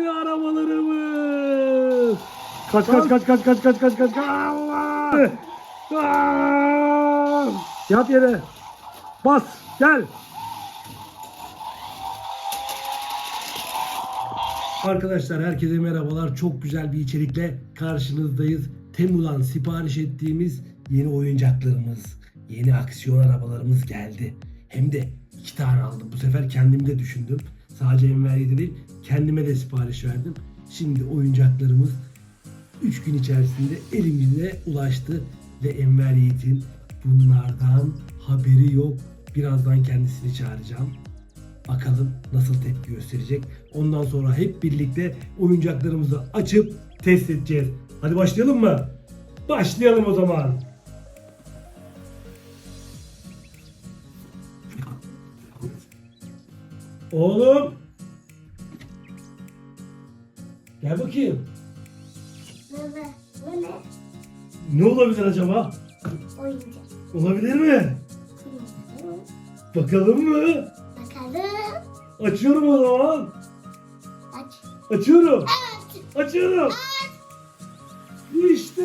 yeni arabalarımız. Kaç kaç kaç kaç kaç kaç kaç kaç. Allah! Aa! Yat yere. Bas. Gel. Arkadaşlar herkese merhabalar. Çok güzel bir içerikle karşınızdayız. Temu'dan sipariş ettiğimiz yeni oyuncaklarımız, yeni aksiyon arabalarımız geldi. Hem de iki tane aldım. Bu sefer kendim de düşündüm. Sadece Enver'e değil, kendime de sipariş verdim. Şimdi oyuncaklarımız 3 gün içerisinde elimize ulaştı ve Enver Yiğit'in bunlardan haberi yok. Birazdan kendisini çağıracağım. Bakalım nasıl tepki gösterecek. Ondan sonra hep birlikte oyuncaklarımızı açıp test edeceğiz. Hadi başlayalım mı? Başlayalım o zaman. Oğlum. Gel bakayım. Baba, bu ne? Ne olabilir acaba? Oyuncak. Olabilir mi? Bakalım mı? Bakalım. Açıyorum o zaman. Aç. Açıyorum. Aç. Açıyorum. İşte.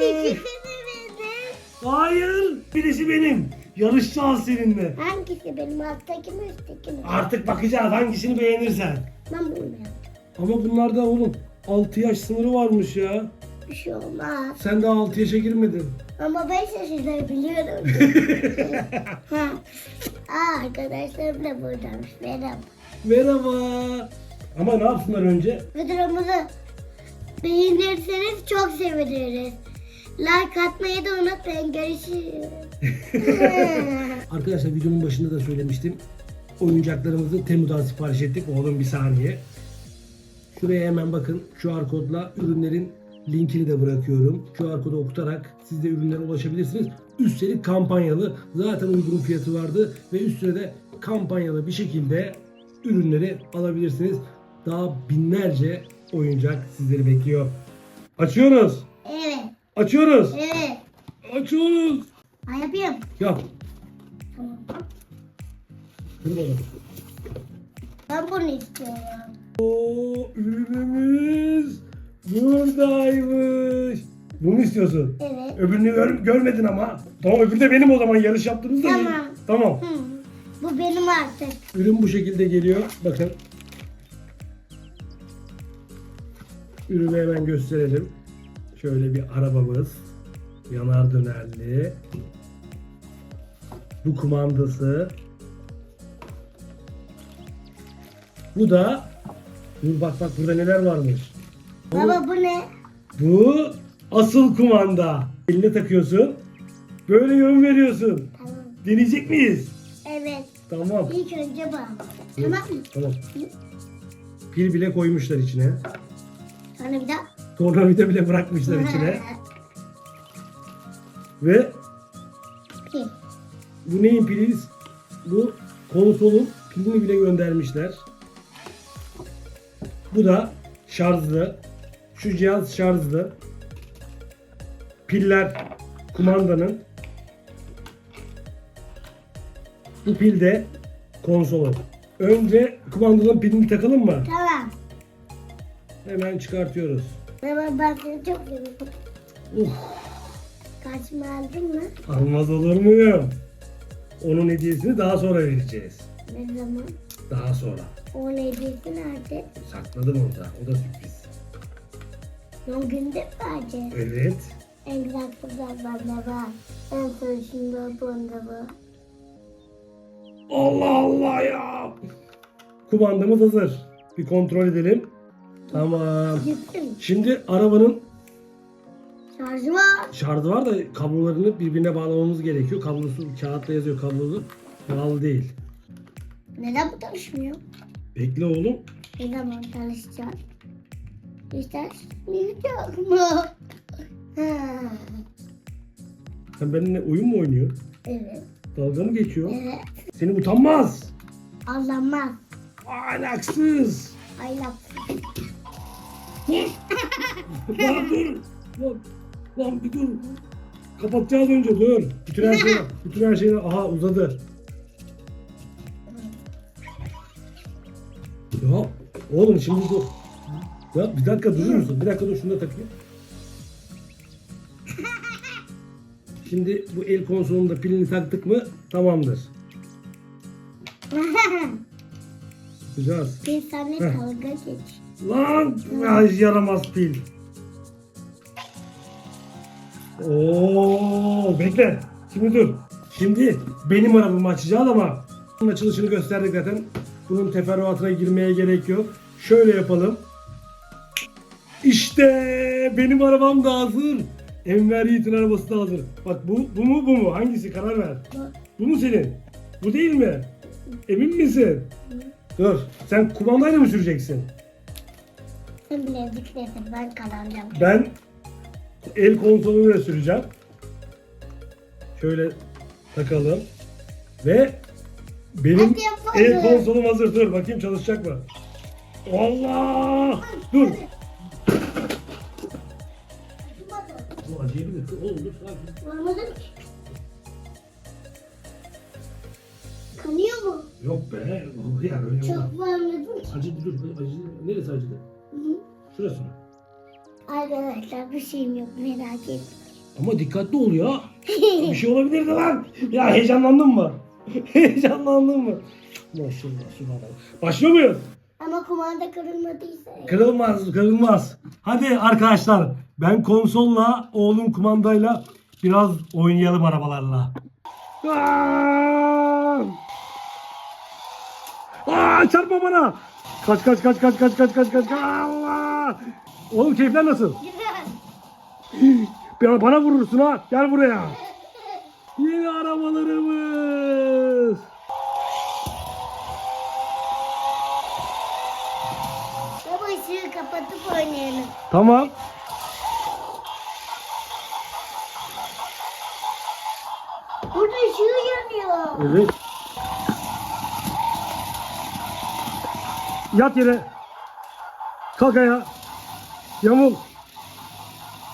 İkisi benim. Hayır. Birisi benim. Yarışacağız seninle. Hangisi benim alttaki mi üstteki mi? Artık bakacağız hangisini beğenirsen. Ben bunu beğendim. Ama bunlarda oğlum 6 yaş sınırı varmış ya. Bir şey olmaz. Sen daha 6 yaşa girmedin. Ama ben şaşırdım biliyorum. ha. Aa, arkadaşlarım da buradaymış. Merhaba. Merhaba. Ama ne yapsınlar önce? Videomuzu beğenirseniz çok seviniriz. Like atmayı da unutmayın. Görüşürüz. Arkadaşlar videonun başında da söylemiştim. Oyuncaklarımızı Temu'dan sipariş ettik. Oğlum bir saniye. Şuraya hemen bakın. QR kodla ürünlerin linkini de bırakıyorum. QR kodu okutarak siz de ürünlere ulaşabilirsiniz. Üstelik kampanyalı. Zaten uygun fiyatı vardı ve üstüne de kampanyalı bir şekilde ürünleri alabilirsiniz. Daha binlerce oyuncak sizleri bekliyor. Açıyoruz. evet. Açıyoruz. Evet. Açıyoruz. Ha yapayım. Yap. Tamam. Kır bakalım. Ben bunu istiyorum. Oo, ürünümüz buradaymış. Bunu istiyorsun. Evet. Öbürünü gör- görmedin ama. Tamam öbürü de benim o zaman yarış yaptığımızda. Tamam. değil. Tamam. Hı. Bu benim artık. Ürün bu şekilde geliyor. Bakın. Ürünü hemen gösterelim. Şöyle bir arabamız. Yanar dönerli. Bu kumandası. Bu da Dur bak bak burada neler varmış. Baba bu ne? Bu asıl kumanda. Eline takıyorsun. Böyle yön veriyorsun. Tamam. Deneyecek miyiz? Evet. Tamam. İlk önce bak. Tamam mı? Tamam. Pil bile koymuşlar içine. Sonra bir daha. Tornavida bile bırakmışlar içine. Ve Pil. bu neyin piliyiz? Bu konsolun pilini bile göndermişler. Bu da şarjlı. Şu cihaz şarjlı. Piller kumandanın. Bu pil de konsolun. Önce kumandanın pilini takalım mı? Tamam. Hemen çıkartıyoruz. Baba seni çok seviyorum. Uf, Kaçma aldın mı? almaz olur muyum? Onun hediyesini daha sonra vereceğiz. Ne zaman? Daha sonra. O hediyesi nerede? Sakladım orada. O da sürpriz. Son günde mi? Evet. En güzel kızlar bende var. En sarışında bunda var. Allah Allah ya. Kumandamız hazır. Bir kontrol edelim. Tamam. Gittim. Şimdi arabanın Şarjı var. şarjı var da kablolarını birbirine bağlamamız gerekiyor. Kablosu kağıtta yazıyor kablolu. Bağlı değil. Neden bu tanışmıyor? Bekle oğlum. Ne zaman tanışacağız? Yok mu? Ha. Sen benimle oyun mu oynuyor? Evet. Dalga mı geçiyor? Evet. Seni utanmaz. Anlamaz. Ahlaksız. Love. Lan dur. Lan, lan bir dur. Kapatacağız önce dur. Bütün her şey, bütün her şey aha uzadı. Oğlum şimdi dur. Ya bir dakika durur musun? Bir dakika dur şunu da takayım. Şimdi bu el konsolunda pilini taktık mı tamamdır. Yapacağız. Bir sana Heh. kavga geç. Lan ay, yaramaz pil. Oo bekle. Şimdi dur. Şimdi benim arabamı açacağız ama bunun açılışını gösterdik zaten. Bunun teferruatına girmeye gerek yok. Şöyle yapalım. İşte benim arabam da hazır. Enver Yiğit'in arabası da hazır. Bak bu, bu mu bu mu? Hangisi? Karar ver. Bu. Mu senin? Bu değil mi? Emin misin? Dur. Sen kumandayla mı süreceksin? Sen bileziklesin ben kazanacağım. Ben el konsolunu da süreceğim. Şöyle takalım. Ve benim Hadi yapalım. el konsolum hazır. Dur bakayım çalışacak mı? Allah! Dur. Bu acıyabilir. Oğlum dur sakin. Ki. Kanıyor mu? Yok be. bu Ya öyle olmaz. Çok ki. Acıdı dur. Acıdı. Neresi acıdı? Şurası mı? Arkadaşlar bir şeyim yok merak etmeyin. Ama dikkatli ol ya. Bir şey olabilirdi lan. Ya heyecanlandın mı? heyecanlandın mı? Maşallah subhanallah. Başlıyor muyuz? Ama kumanda kırılmadıysa. Kırılmaz, kırılmaz. Hadi arkadaşlar ben konsolla, oğlum kumandayla biraz oynayalım arabalarla. Aa! Aa, çarpma bana. Kaç kaç kaç kaç kaç kaç kaç kaç. Allah! Oğlum keyifler nasıl? Güzel. Bana vurursun ha. Gel buraya. Yeni arabalarımız. Baba ışığı kapatıp oynayalım. Tamam. Burada ışığı yanıyor. Evet. Yat yere. Kalk ayağa. Yamul.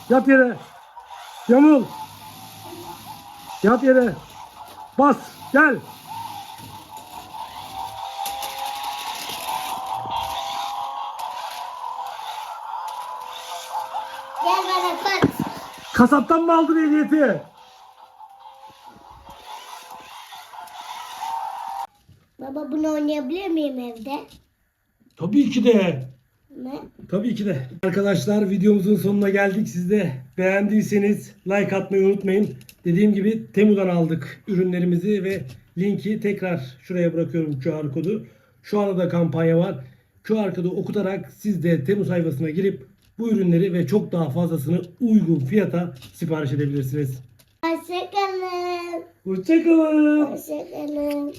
Yat yere. Yamul. Yat yere. Bas. Gel. Gel Kasaptan mı aldın ehliyeti? Baba bunu oynayabilir miyim evde? Tabii ki de. Ne? Tabii ki de. Arkadaşlar videomuzun sonuna geldik. Siz de beğendiyseniz like atmayı unutmayın. Dediğim gibi Temu'dan aldık ürünlerimizi ve linki tekrar şuraya bırakıyorum QR kodu. Şu anda da kampanya var. QR kodu okutarak siz de Temu sayfasına girip bu ürünleri ve çok daha fazlasını uygun fiyata sipariş edebilirsiniz. Hoşçakalın. Hoşçakalın. Hoşçakalın.